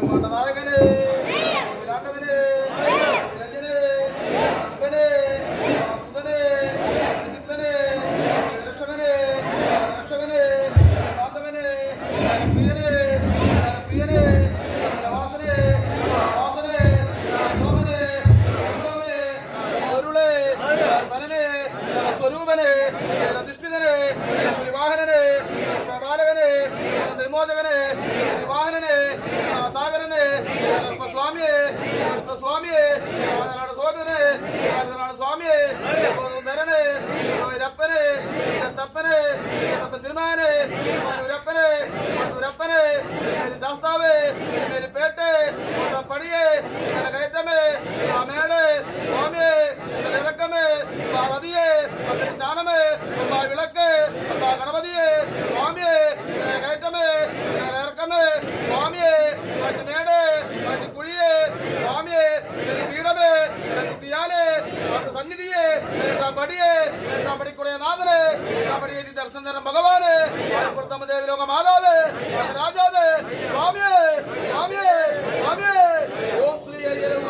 ബ്രഹ്മാണ്ടനായകനെ വിരാണ്ടവനെ വിരഞ്ജനെ അപ്പനെ വാസുദനെ ചിത്തനെ രക്ഷകനെ രക്ഷകനെ കാന്തവനെ പ്രിയനെ പ്രിയനെ വാസനെ വാസനെ ഓമനെ ഓമനെ അരുളെ പനനെ സ്വരൂപനെ അധിഷ്ഠിതനെ വിവാഹനെ പ്രബാലകനെ നിർമോചകനെ തപ്പൻ തിരുമാനെ ഉരപ്പനെ ഉരപ്പനെ ശാസ്താവേ പേട്ടെ പടിയെ കയറ്റമേ മേടെ സ്വാമിയെ ഇറക്കമേ നദിയെ ജ്ഞാനമേ വിളക്ക് ഗണപതിയെ സ്വാമിയെ കയറ്റമേ ഇറക്കമേ സ്വാമിയെ മേടെ കുഴിയെ സ്വാമിയെ പീഠമേ തീയാലെ நம்ம தேவி லோக மாதாவே ராஜாவே சுவாமியே சுவாமியே சுவாமியே ஓம் ஸ்ரீ அறியரும்